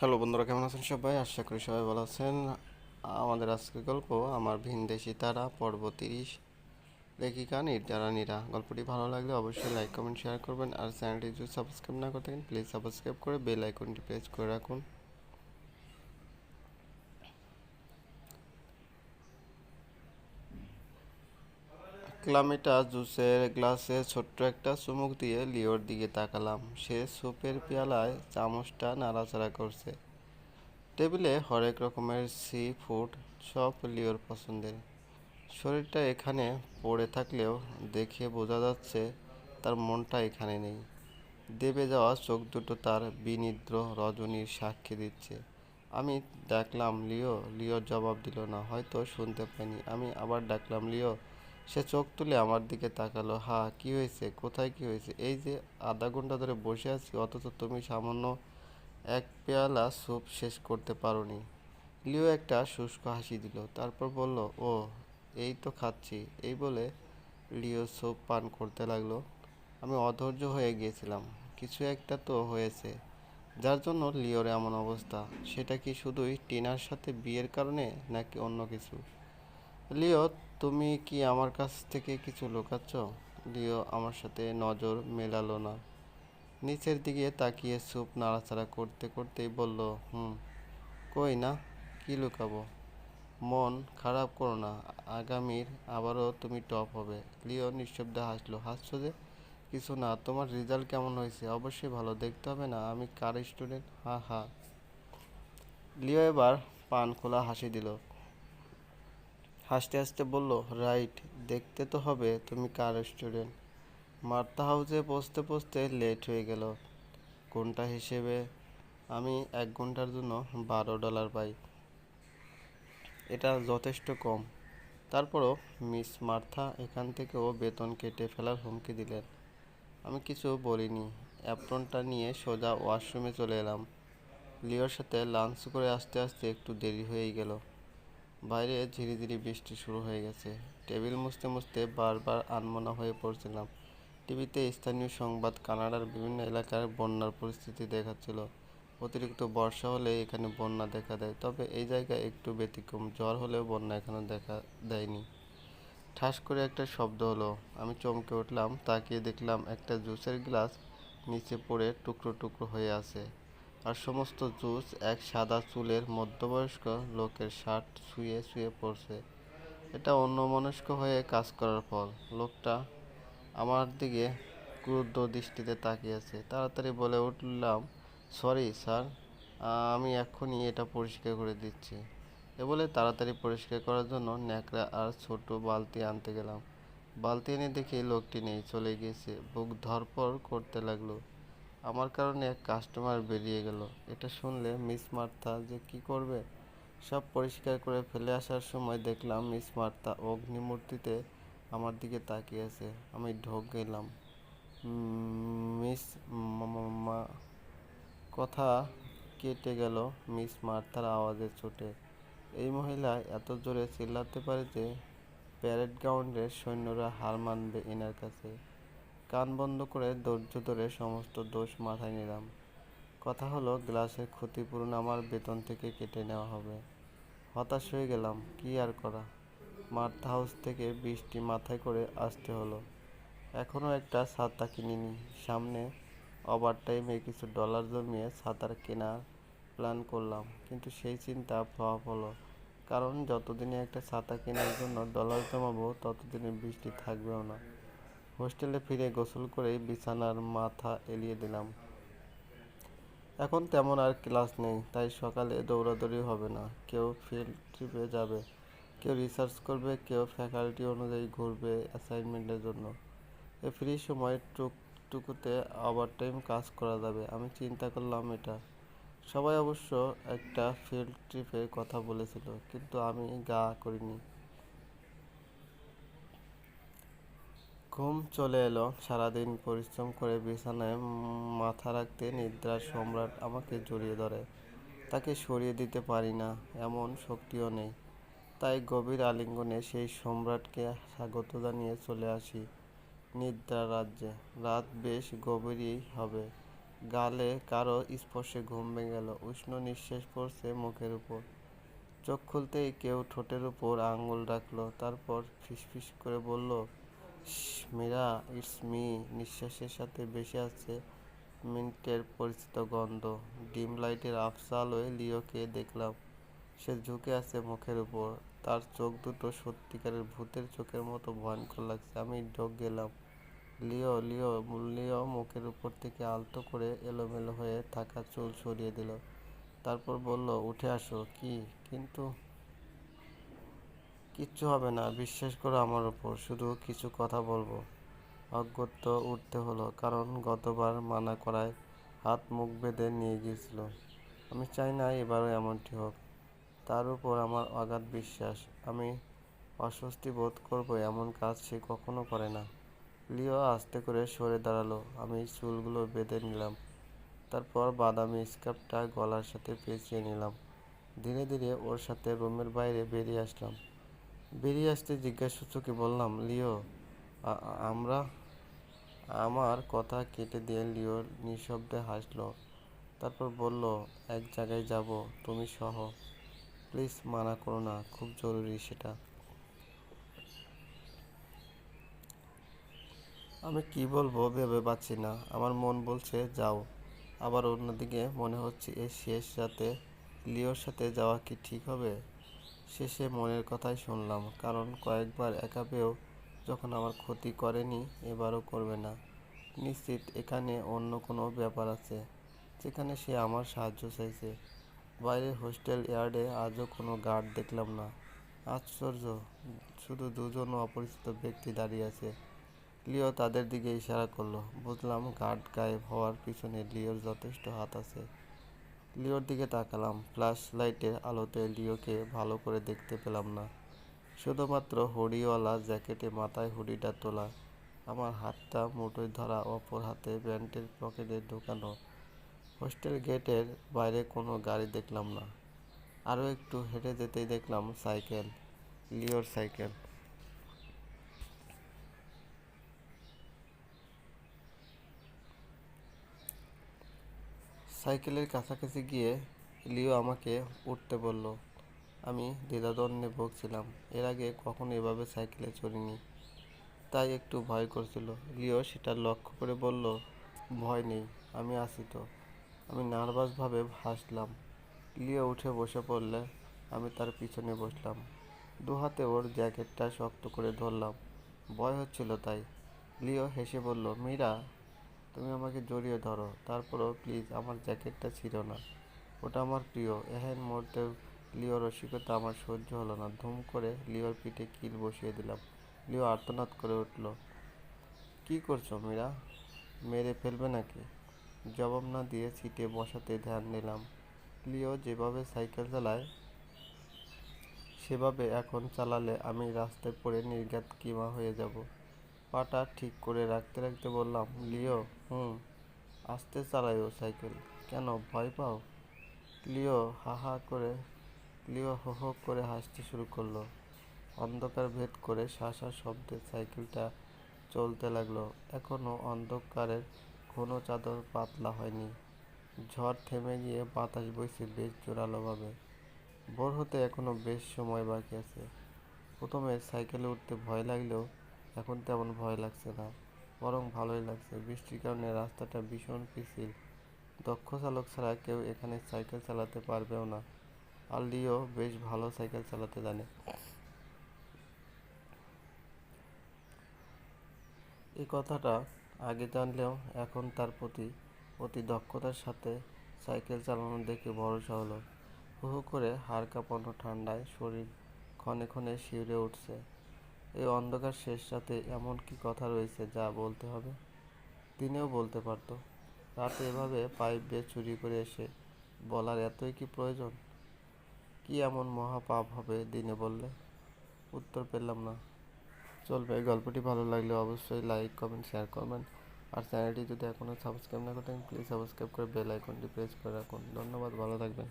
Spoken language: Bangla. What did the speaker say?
হ্যালো বন্ধুরা, কেমন আছেন সবাই? আশা করি সবাই ভালো আছেন। আমাদের আজকের গল্প, আমার ভিনদেশি তারা, পর্ব তিরিশ। লেখিকা নির্জারা নীরা। গল্পটি ভালো লাগলে অবশ্যই লাইক কমেন্ট শেয়ার করবেন। আর চ্যানেলটি যদি সাবস্ক্রাইব না করে থাকেন প্লিজ সাবস্ক্রাইব করে বেল আইকনটি প্রেস করে রাখুন। ক্লামিটা জুসের গ্লাসে ছোট্ট একটা চুমুক দিয়ে লিওর দিকে তাকালাম। সে সুপের পেয়ালায় চামচটা নাড়াচাড়া করছে। টেবিলে হরেক রকমের সি ফুড, সব লিওর পছন্দের। শরীরটা এখানে পড়ে থাকলেও দেখে বোঝা যাচ্ছে তার মনটা এখানে নেই। দেবে যাওয়া চোখ দুটো তার বিনিদ্র রজনীর সাক্ষী দিচ্ছে। আমি ডাকলাম, লিও লিও জবাব দিল না, হয়তো শুনতে পাইনি। আমি আবার ডাকলাম, লিও সে চোখ তুলে আমার দিকে তাকালো, হা, কি হয়েছে? কোথায় কি হয়েছে? এই যে আধা ঘণ্টা ধরে বসে আছি, অথচ তুমি সামান্য এক পেয়ালা স্যুপ শেষ করতে পারোনি। লিও একটা শুষ্ক হাসি দিল, তারপর বলল, ও, এই তো খাচ্ছি। এই বলে লিও স্যুপ পান করতে লাগল। আমি অধৈর্য হয়ে গিয়েছিলাম, কিছু একটা তো হয়েছে। যার জন্য লিওর এমন অবস্থা, সেটা কি শুধুই টিনার সাথে বিয়ের কারণে, নাকি অন্য কিছু? লিও, তুমি কি আমার কাছ থেকে কিছু লুকাচ্ছ? লিও আমার সাথে নজর মেলালো না। নিচের দিকে তাকিয়ে স্যুপ নাড়াচাড়া করতে করতেই বলল, হুম, কই না, কি লুকাবো? মন খারাপ করো না, আগামীর আবারও তুমি টপ হবে। লিও নিঃশব্দে হাসলো, হাসছো যে? কিছু না, তোমার রেজাল্ট কেমন হয়েছে? অবশ্যই ভালো, দেখতে হবে না, আমি কার স্টুডেন্ট? হা হা। লিও এবার পান খোলা হাসি দিল। হাসতে হাসতে বলল, রাইট, দেখতে তো হবে তুমি কার স্টুডেন্ট। মার্থা হাউসে পৌঁছতে পৌঁছতে লেট হয়ে গেল। ঘণ্টা হিসেবে? আমি এক ঘণ্টার জন্য বারো ডলার পাই। এটা যথেষ্ট কম। তারপরও মিস মার্থা এখান থেকেও বেতন কেটে ফেলার হুমকি দিলেন। আমি কিছু বলিনি। অ্যাপ্রনটা নিয়ে সোজা ওয়াশরুমে চলে এলাম। লিওর সাথে লাঞ্চ করে আসতে আসতে একটু দেরি হয়েই গেল। বাইরে ঝিরিঝিরি বৃষ্টি শুরু হয়ে গেছে। টেবিল মুছতে মুছতে বারবার আনমনা হয়ে পড়ছিলাম। টিভিতে স্থানীয় সংবাদ, কানাডার বিভিন্ন এলাকার বন্যার পরিস্থিতি দেখাচ্ছিল। অতিরিক্ত বর্ষা হলে এখানে বন্যা দেখা দেয়, তবে এই জায়গায় একটু ব্যতিক্রম। জ্বর হলেও বন্যা এখনও দেখা দেয়নি। ঠাস করে একটা শব্দ হলো। আমি চমকে উঠলাম, তাকিয়ে দেখলাম একটা জুসের গ্লাস নিচে পড়ে টুকরো টুকরো হয়ে আছে। আর সমস্ত জুস এক সাদা চুলের মধ্যবয়স্ক লোকের শার্ট শুয়ে শুয়ে পড়ছে। এটা অন্যমনস্ক হয়ে কাজ করার ফল। লোকটা আমার দিকে ক্রুদ্ধ দৃষ্টিতে তাকিয়ে আছে তাড়াতাড়ি বলে উঠলাম, সরি স্যার, আমি এক্ষুনি এটা পরিষ্কার করে দিচ্ছি। এ বলে তাড়াতাড়ি পরিষ্কার করার জন্য ন্যাকড়া আর ছোট বালতি আনতে গেলাম। বালতি এনে দেখি লোকটি নেই, চলে গিয়েছে। বুক ধরপড় করতে লাগল। আমার কারণে এক কাস্টমার বেরিয়ে গেল। এটা শুনলে মিস মার্থা যে কি করবে? সব পরিষ্কার করে ফেলে আসার সময় দেখলাম মিস মার্থা অগ্নিমূর্তিতে আমার দিকে তাকিয়ে আছে। আমি ঢোক গেলাম। মিস কথা কেটে গেল মিস মার্থার আওয়াজের চোটে। এই মহিলা এত জোরে চিল্লাতে পারে যে প্যারেড গ্রাউন্ডের সৈন্যরা হার মানবে এনার কাছে। কান বন্ধ করে ধৈর্য ধরে সমস্ত দোষ মাথায় নিলাম। কথা হলো, গ্লাসের ক্ষতিপূরণ আমার বেতন থেকে কেটে নেওয়া হবে। হতাশ হয়ে গেলাম, কি আর করা? মার্থ হাউস থেকে বৃষ্টি মাথায় করে আসতে হলো। এখনও একটা ছাতা কিনিনি। সামনে ওভার টাইমে কিছু ডলার জমিয়ে ছাতার কেনার প্ল্যান করলাম, কিন্তু সেই চিন্তা ফ্লপ হলো। কারণ যতদিনে একটা ছাতা কেনার জন্য ডলার জমাবো, ততদিনে বৃষ্টি থাকবেও না। হোস্টেলে ফিরে গোসল করেই বিছানার মাথা এলিয়ে দিলাম। এখন তেমন আর ক্লাস নেই, তাই সকালে দৌড়াদৌড়ি হবে না। কেউ ফিল্ড ট্রিপে যাবে, কেউ রিসার্চ করবে, কেউ ফ্যাকাল্টি অনুযায়ী ঘুরবে অ্যাসাইনমেন্টের জন্য। এ ফ্রি সময় টুকটুকুতে ওভারটাইম কাজ করা যাবে, আমি চিন্তা করলাম এটা। সবাই অবশ্য একটা ফিল্ড ট্রিপের কথা বলেছিল, কিন্তু আমি গা করিনি। ঘুম চলে এলো। সারাদিন পরিশ্রম করে বিছানায় মাথা রাখতে নিদ্রার সম্রাট আমাকে জড়িয়ে ধরে। তাকে সরিয়ে দিতে পারি না এমন শক্তিও নেই। তাই গভীর আলিঙ্গনে সেই সম্রাটকে স্বাগত জানিয়ে চলে আসি নিদ্রা রাজ্যে। রাত বেশ গভীরই হবে। গালে কারও স্পর্শে ঘুম ভেঙে গেল। উষ্ণ নিঃশ্বাস পড়ছে মুখের উপর। চোখ খুলতেই কেউ ঠোঁটের উপর আঙুল রাখল। তারপর ফিসফিস করে বলল "শ্, মীরা ইটস মি, নিঃশ্বাসের সাথে ভেসে আসছে মিন্টের পরিচিত গন্ধ। ডিম লাইটের আফসা আলোয় লিওকে দেখলাম। সে ঝুঁকে আছে মুখের উপর। তার চোখ দুটো সত্যিকারের ভূতের চোখের মতো ভয়ঙ্কর লাগছে। আমি ঢোক গেলাম। লিও লিও লিও মুখের উপর থেকে আলতো করে এলোমেলো হয়ে থাকা চুল সরিয়ে দিল। তারপর বলল, উঠে আসো। কি? কিন্তু কিচ্ছু হবে না, বিশ্বাস করো আমার উপর, শুধু কিছু কথা বলব। অগত্য উঠতে হলো, কারণ গতবার মানা করায় হাত মুখ বেঁধে নিয়ে গিয়েছিল। আমি চাই না এবারও এমনটি হোক। তার উপর আমার অগাধ বিশ্বাস। আমি অস্বস্তি বোধ করব, এমন কাজ সে কখনো করে না। লিও আস্তে করে সরে দাঁড়াল। আমি চুলগুলো বেঁধে নিলাম। তারপর বাদামি স্কার্ফটা গলার সাথে পেঁচিয়ে নিলাম। ধীরে ধীরে ওর সাথে রুমের বাইরে বেরিয়ে আসলাম। বেরিয়ে আসতে জিজ্ঞাসূচকে বললাম, লিও আমরা আমার কথা কেটে দিয়ে লিও নিঃশব্দে হাসলো। তারপর বলল, এক জায়গায় যাব, তুমি সহ। প্লিজ মানা করো না, খুব জরুরি সেটা। আমি কি বলব ভেবে পাচ্ছি না। আমার মন বলছে, যাও। আবার অন্যদিকে মনে হচ্ছে এই শেষ রাতে লিওর সাথে যাওয়া কি ঠিক হবে? শেষে মনের কথাই শুনলাম, কারণ কয়েকবার একা পেয়েও যখন আমার ক্ষতি করেনি, এবারও করবে না। নিশ্চিত এখানে অন্য কোনো ব্যাপার আছে, যেখানে সে আমার সাহায্য চাইছে। বাইরে হোস্টেল ইয়ার্ডে আজও কোনো গার্ড দেখলাম না। আশ্চর্য, শুধু দুজন অপরিচিত ব্যক্তি দাঁড়িয়ে আছে। লিও তাদের দিকে ইশারা করল, বুঝলাম গার্ড গায়েব হওয়ার পিছনে লিওর যথেষ্ট হাত আছে। লিওর দিকে তাকালাম। ফ্ল্যাশ লাইটের আলোতে লিওকে ভালো করে দেখতে পেলাম না। শুধুমাত্র হুডিওয়ালা জ্যাকেটে মাথায় হুডিটা তোলা, আমার হাতটা মুঠোয় ধরা অপর হাতে প্যান্টের পকেটে ঢোকানো। হোস্টেল গেটের বাইরে কোনো গাড়ি দেখলাম না। আরও একটু হেঁটে যেতেই দেখলাম সাইকেল, লিওর সাইকেল। সাইকেলের কাছাকাছি গিয়ে লিও আমাকে উঠতে বলল, আমি দ্বিধাদ্বন্দ্বে ভুগছিলাম। এর আগে কখনো এভাবে সাইকেলে চড়িনি। তাই একটু ভয় করছিল। লিও সেটা লক্ষ্য করে বলল, ভয় নেই, আমি আছি তো। আমি নার্ভাসভাবে হাসলাম। লিও উঠে বসে পড়লে আমি তার পিছনে বসলাম। দু হাতে ওর জ্যাকেটটা শক্ত করে ধরলাম। ভয় হচ্ছিল তাই। লিও হেসে বলল, মীরা তুমি আমাকে জড়িয়ে ধরো। তারপরও প্লিজ আমার জ্যাকেটটা ছিল না। ওটা আমার প্রিয়। এহেন মুহূর্তে লিও রসিকতা আমার সহ্য হলো না। ধুম করে লিওর পিঠে কিল বসিয়ে দিলাম। লিও আর্তনাদ করে উঠল। কি করছ মীরা? মেরে ফেলবে নাকি? জবাব না দিয়ে সিটে বসাতে ধ্যান দিলাম লিও যেভাবে সাইকেল চালায়, সেভাবে এখন চালালে আমি রাস্তায় পড়ে নির্ঘাত কিমা হয়ে যাব। পাটা ঠিক করে রাখতে রাখতে বললাম, লিও, হুম, আস্তে চালাইও সাইকেল। কেন, ভয় পাও? লিও হা হা করে, লিও হো হো করে হাসতে শুরু করল। অন্ধকার ভেদ করে শাসা শব্দে সাইকেলটা চলতে লাগল। এখনও অন্ধকারের ঘন চাদর পাতলা হয়নি। ঝড় থেমে গিয়ে বাতাস বইছে বেশ জোরালোভাবে। ভোর হতে এখনও বেশ সময় বাকি আছে। প্রথমে সাইকেলে উঠতে ভয় লাগলেও এখন তেমন ভয় লাগছে না, বরং ভালোই লাগছে। বৃষ্টির কারণে রাস্তাটা ভীষণ পিছিল দক্ষ চালক ছাড়া কেউ এখানে সাইকেল চালাতে পারবেও না। আর লিও বেশ ভালো সাইকেল চালাতে জানে। এই কথাটা আগে জানলেও এখন তার প্রতি অতি দক্ষতার সাথে সাইকেল চালানো দেখে ভরসা হলো। হু করে হাড় কাঁপানো ঠান্ডায় শরীর ক্ষণে ক্ষণে শিউরে উঠছে। এই অন্ধকার শেষ রাতে এমন কি কথা রয়েছে যা বলতে হবে? দিনেও বলতে পারতো, রাতে এভাবে পাইপ বেয়ে চুরি করে এসে বলার এতই কি প্রয়োজন? কি এমন মহাপাপ হবে দিনে বললে? উত্তর পেলাম না। চলবে এই গল্পটি ভালো লাগলে অবশ্যই লাইক কমেন্ট শেয়ার করবেন। আর চ্যানেলটি যদি এখনও সাবস্ক্রাইব না করেন প্লিজ সাবস্ক্রাইব করে বেল আইকনটি প্রেস করে রাখুন। ধন্যবাদ, ভালো থাকবেন।